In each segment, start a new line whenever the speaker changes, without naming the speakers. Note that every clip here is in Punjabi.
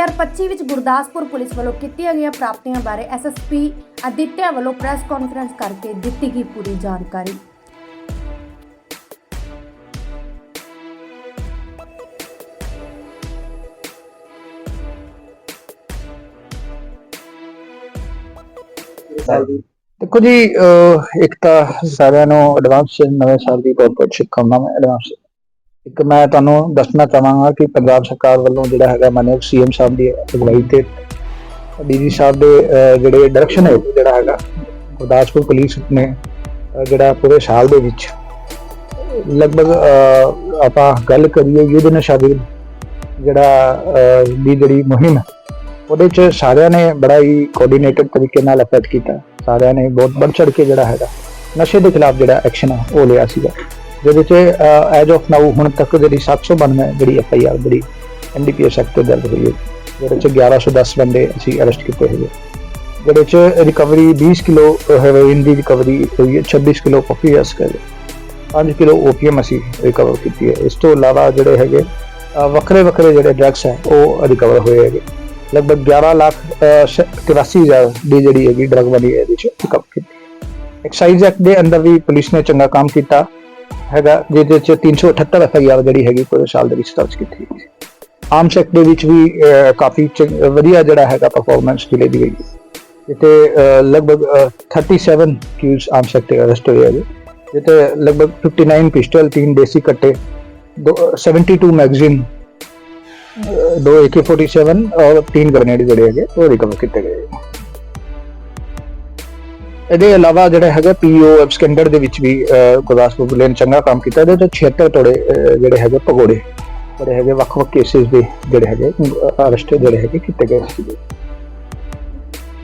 2025 ਵਿੱਚ ਗੁਰਦਾਸਪੁਰ ਪੁਲਿਸ ਵੱਲੋਂ ਕੀਤੀਆਂ ਗਈਆਂ ਪ੍ਰਾਪਤੀਆਂ ਬਾਰੇ ਐਸਐਸਪੀ ਅਦਿੱਤਿਆ ਵੱਲੋਂ ਪ੍ਰੈਸ ਕਾਨਫਰੰਸ ਕਰਕੇ ਦਿੱਤੀ ਗਈ ਪੂਰੀ ਜਾਣਕਾਰੀ।
ਦੇਖੋ ਜੀ ਇੱਕ ਤਾਂ ਸਾਰਿਆਂ ਨੂੰ ਐਡਵਾਂਸ ਨਵੇਂ ਸਾਲ ਦੀ ਬਹੁਤ ਬਹੁਤ ਸ਼ੁਭਕਾਮਨਾਵਾਂ ਐਡਵਾਂਸ ਇੱਕ ਮੈਂ ਤੁਹਾਨੂੰ ਦੱਸਣਾ ਚਾਹਾਂਗਾ ਕਿ ਪੰਜਾਬ ਸਰਕਾਰ ਵੱਲੋਂ ਜਿਹੜਾ ਹੈਗਾ ਮਾਨਯੋਗ ਸੀਐਮ ਸਾਹਿਬ ਦੀ ਅਗਵਾਈ ਤੇ ਡੀਜੀ ਸਾਹਿਬ ਦੇ ਜਿਹੜੇ ਡਾਇਰੈਕਸ਼ਨ ਹੈ ਜਿਹੜਾ ਹੈਗਾ ਗੁਰਦਾਸਪੁਰ ਪੁਲਿਸ ਨੇ ਜਿਹੜਾ ਪੂਰੇ ਸਾਲ ਦੇ ਵਿੱਚ ਲਗਭਗ ਆਪਾਂ ਗੱਲ ਕਰੀਏ ਯੁੱਧ ਨਸ਼ਾ ਵਿਰੁੱਧ ਜਿਹੜਾ ਦੀ ਜਿਹੜੀ ਮੁਹਿੰਮ ਹੈ, ਉਹਦੇ ਚ ਸਾਰਿਆਂ ਨੇ ਬੜਾ ਹੀ ਕੋਆਰਡੀਨੇਟਡ ਤਰੀਕੇ ਨਾਲ ਐਫਰਟ ਕੀਤਾ। ਸਾਰਿਆਂ ਨੇ ਬਹੁਤ ਵੱਧ ਚੜ ਕੇ ਜਿਹੜਾ ਹੈਗਾ ਨਸ਼ੇ ਦੇ ਖਿਲਾਫ ਜਿਹੜਾ ਐਕਸ਼ਨ ਹੈ ਉਹ ਲਿਆ ਸੀਗਾ। ਜਿਹਦੇ ਚ ਐਜ ਆਫ ਨਾਊ ਹੁਣ ਤੱਕ ਜਿਹੜੀ 792 ਜਿਹੜੀ ਐਫ ਆਈ ਆਰ ਜਿਹੜੀ ਐਨਡੀਪੀਐਸ ਐਕਟ ਤੇ ਦਰਜ ਹੋਈ ਹੈ ਜਿਹਦੇ ਚ 1110 ਬੰਦੇ ਅਸੀਂ ਅਰੈਸਟ ਕੀਤੇ ਹੋਏ ਜਿਹਦੇ ਚ ਰਿਕਵਰੀ 20 ਕਿਲੋ ਹੈਰੋਇਨ ਦੀ ਰਿਕਵਰੀ ਹੋਈ ਹੈ 26 ਕਿਲੋ ਕਾਫੀ ਐਸ ਕਰ 5 ਕਿਲੋ ਓਪੀਐਮ ਅਸੀਂ ਰਿਕਵਰ ਕੀਤੀ ਹੈ। ਇਸ ਤੋਂ ਇਲਾਵਾ ਜਿਹੜੇ ਹੈਗੇ ਵੱਖਰੇ ਵੱਖਰੇ ਜਿਹੜੇ ਡਰੱਗਸ ਹੈ ਉਹ ਰਿਕਵਰ ਹੋਏ ਹੈਗੇ। ਲਗਭਗ 11 ਲੱਖ ਅਹ, 83 ਹਜ਼ਾਰ ਦੀ ਜਿਹੜੀ ਹੈਗੀ ਡਰੱਗ ਬਣੀ ਹੈ ਇਹਦੇ ਚ ਰਿਕਵਰ ਕੀਤੀ ਐਕਸਾਈਜ਼ ਐਕਟ ਦੇ ਅੰਦਰ ਵੀ ਪੁਲਿਸ ਨੇ ਚੰਗਾ ਕੰਮ ਕੀਤਾ। ਹੈਗਾ ਜਿਹਦੇ ਚ 378 ਐਫਆਈਆਰ ਜਿਹੜੀ ਹੈਗੀ ਪੂਰੇ ਸਾਲ ਦੇ ਵਿੱਚ ਦਰਜ ਕੀਤੀ ਗਈ ਆਮ ਐਕਟ ਦੇ ਵਿੱਚ ਵੀ ਕਾਫੀ ਚੰਗ- ਵਧੀਆ ਜਿਹੜਾ ਹੈਗਾ ਪਰਫਾਰਮੈਂਸ ਮਿਲੇ ਦੀ ਗਈ ਜਿੱਤੇ ਲਗਭਗ ਅਹ, 37 ਕਿਊਜ਼ ਆਮ ਐਕਟ ਦੇ ਅਰੈਸਟ ਹੋਏ ਹੈਗੇ। ਜਿੱਤੇ ਲਗਭਗ 59 ਪਿਸਟਲ 3 ਦੇਸੀ ਕੱਟੇ ਦੋ- 72 ਮੈਗਜ਼ੀਨ ਦੋ AK47 ਔਰ ਤਿੰਨ ਗ੍ਰਨੇਡ ਜਿਹੜੇ ਹੈਗੇ ਉਹ ਰਿਕਵਰ ਕੀਤੇ ਗਏ। ਇਹਦੇ ਇਲਾਵਾ ਜਿਹੜਾ ਹੈਗਾ ਪੀਓ ਸਟੈਂਡਰਡ ਦੇ ਵਿੱਚ ਵੀ ਗੁਰਦਾਸਪੁਰ ਪੁਲਿਸ ਨੇ ਚੰਗਾ ਕੰਮ ਕੀਤਾ। ਇਹਦੇ ਤੋਂ 76 ਤੋੜੇ ਜਿਹੜੇ ਹੈਗੇ ਭਗੋੜੇ ਜਿਹੜੇ ਹੈਗੇ ਵੱਖ-ਵੱਖ ਕੇਸਿਸ ਦੇ ਜਿਹੜੇ ਹੈਗੇ ਅਰੈਸਟ ਜਿਹੜੇ ਹੈਗੇ ਕੀਤੇ ਗਏ ਸੀਗੇ।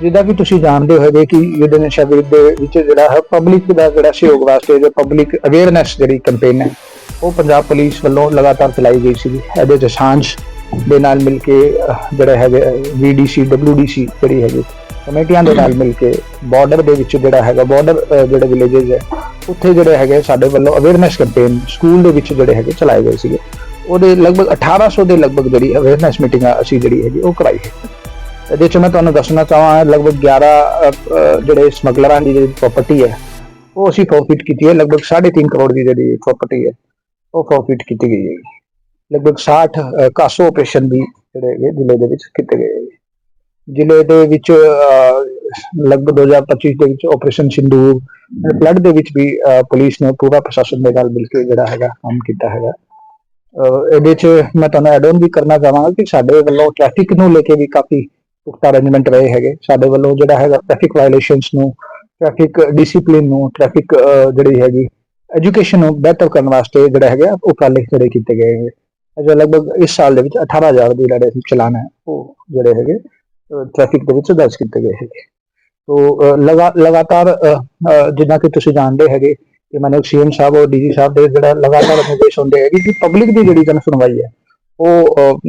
ਜਿੱਦਾਂ ਕਿ ਤੁਸੀਂ ਜਾਣਦੇ ਹੋਗੇ ਕਿ ਯੁੱਧ ਨਸ਼ਾ ਵਿਰੁੱਧ ਦੇ ਵਿੱਚ ਜਿਹੜਾ ਹੈ ਪਬਲਿਕ ਦਾ ਜਿਹੜਾ ਸਹਿਯੋਗ ਵਾਸਤੇ ਜੋ ਪਬਲਿਕ ਅਵੇਅਰਨੈਸ ਜਿਹੜੀ ਕੈਂਪੇਨ ਹੈ ਉਹ ਪੰਜਾਬ ਪੁਲਿਸ ਵੱਲੋਂ ਲਗਾਤਾਰ ਚਲਾਈ ਗਈ ਸੀ ਇਹਦੇ ਚ ਸਾਂਝ ਦੇ ਨਾਲ ਮਿਲ ਕੇ ਅਹ, ਜਿਹੜਾ ਹੈਗੇ ਵੀਡੀਸੀ ਡਬਲਯੂਡੀਸੀ ਜਿਹੜੀ ਹੈਗੀ ਕਮੇਟੀਆਂ ਦੇ ਨਾਲ ਮਿਲ ਕੇ ਬਾਰਡਰ ਦੇ ਵਿੱਚ ਜਿਹੜਾ ਹੈਗਾ ਬਾਰਡਰ ਜਿਹੜੇ ਵਿਲੇजेस ਹੈ, ਉੱਥੇ ਜਿਹੜੇ ਹੈਗੇ ਸਾਡੇ ਵੱਲੋਂ ਅਵੇਅਰਨੈਸ ਕੈਂਪੇਨ ਸਕੂਲ ਦੇ ਵਿੱਚ ਜਿਹੜੇ ਹੈਗੇ ਚਲਾਏ ਗਏ ਸੀਗੇ। ਉਹਦੇ ਲਗਭਗ 1800 ਦੇ ਲਗਭਗ ਜਿਹੜੀ ਅਵੇਅਰਨੈਸ ਮੀਟਿੰਗ ਅਸੀਂ ਜਿਹੜੀ ਹੈਗੀ ਉਹ ਕਰਾਈ ਹੈ। ਇਹਦੇ ਚ ਮੈਂ ਤੁਹਾਨੂੰ ਦੱਸਣਾ ਚਾਹਾਂ, ਲਗਭਗ 11 ਜਿਹੜੇ ਸਮਗਲਰਾਂ ਦੀ ਜਿਹੜੀ ਪ੍ਰਾਪਰਟੀ ਹੈ, ਉਹ ਅਸੀਂ ਪ੍ਰੋਫਿਟ ਕੀਤੀ ਹੈ। ਲਗਭਗ 3.5 ਕਰੋੜ ਦੀ ਜਿਹੜੀ ਪ੍ਰਾਪਰਟੀ ਹੈ, ਉਹ ਪ੍ਰੋਫਿਟ ਕੀਤੀ ਗਈ ਹੈ। ਲਗਭਗ 60 ਕਾਸੋ ਆਪਰੇਸ਼ਨ ਵੀ ਜਿਹੜੇ ਹੈਗੇ ਜ਼ਿਲ੍ਹੇ ਦੇ ਵਿੱਚ ਕੀਤੇ ਗਏ ਜ਼ਿਲ੍ਹੇ ਦੇ ਵਿੱਚ ਲਗਭਗ 2025 ਦੇ ਵਿੱਚ ਆਪਰੇਸ਼ਨ ਸਿੰਧੂਰ ਫਲੱਡ ਦੇ ਵਿੱਚ ਵੀ ਅਹ, ਪੁਲਿਸ ਨੇ ਪੂਰਾ ਪ੍ਰਸ਼ਾਸਨ ਦੇ ਨਾਲ ਮਿਲ ਕੇ ਜਿਹੜਾ ਹੈਗਾ ਕੰਮ ਕੀਤਾ ਹੈਗਾ। ਇਹਦੇ ਚ ਮੈਂ ਤੁਹਾਨੂੰ ਐਡ ਆਨ ਵੀ ਕਰਨਾ ਚਾਹਾਂਗਾ ਕਿ ਸਾਡੇ ਵੱਲੋਂ ਟ੍ਰੈਫਿਕ ਨੂੰ ਲੈ ਕੇ ਵੀ ਕਾਫੀ ਪੁਖਤਾ ਅਰੇਂਜਮੈਂਟ ਰਹੇ ਹੈਗੇ। ਸਾਡੇ ਵੱਲੋਂ ਜਿਹੜਾ ਹੈਗਾ ਟ੍ਰੈਫਿਕ ਵਾਇਲੇਸ਼ਨਸ ਨੂੰ ਟ੍ਰੈਫਿਕ ਡਿਸਪਲਿਨ ਨੂੰ ਟ੍ਰੈਫਿਕ ਜਿਹੜੀ ਹੈਗੀ ਐਜੂਕੇਸ਼ਨ ਨੂੰ ਬਿਹਤਰ ਕਰਨ ਵਾਸਤੇ ਜਿਹੜਾ ਹੈਗਾ ਉਪਰਾਲੇ ਜਿਹੜੇ ਕੀਤੇ ਗਏ ਹੈਗੇ। ਅਜਾ ਲਗਭਗ ਇਸ ਸਾਲ ਦੇ ਵਿੱਚ 18000 ਦੇ ਜਿਹੜੇ ਚਲਾਨ ਹੈ ਉਹ ਜਿਹੜੇ ਹੈਗੇ ਟ੍ਰੈਫਿਕ ਦੇ ਵਿੱਚ ਦਰਜ ਕੀਤੇ ਗਏ ਹੈਗੇ। ਤੋ ਲਗਾਤਾਰ ਅਹ, ਕਿ ਤੁਸੀਂ ਜਾਣਦੇ ਹੈਗੇ ਕਿ ਮੈਨੂੰ ਸੀਐਮ ਸਾਹਿਬ ਔਰ ਡੀਜੀ ਸਾਹਿਬ ਦੇ ਜਿਹੜਾ ਲਗਾਤਾਰ ਨਿਰਦੇਸ਼ ਹੁੰਦੇ ਹੈਗੇ ਕਿ ਪਬਲਿਕ ਦੀ ਜਿਹੜੀ ਜਨ ਸੁਣਵਾਈ ਹੈ ਉਹ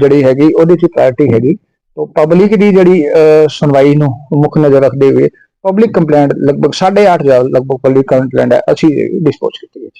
ਜਿਹੜੀ ਹੈਗੀ ਉਹਦੇ 'ਚ ਪ੍ਰਾਇੋਰਟੀ ਹੈਗੀ। ਤੋ ਪਬਲਿਕ ਦੀ ਜਿਹੜੀ ਸੁਣਵਾਈ ਨੂੰ ਮੁੱਖ ਨਜ਼ਰ ਰੱਖਦੇ ਹੋਏ ਪਬਲਿਕ ਕੰਪਲੇਂਟ ਲਗਭਗ 8.5 ਹਜ਼ਾਰ ਲਗਭਗ ਪਬਲਿਕ ਕੰਪਲੇਂਟ ਹੈ ਅਸੀਂ ਡਿਸਪੋਜ਼ ਕੀਤੀ ਹੈ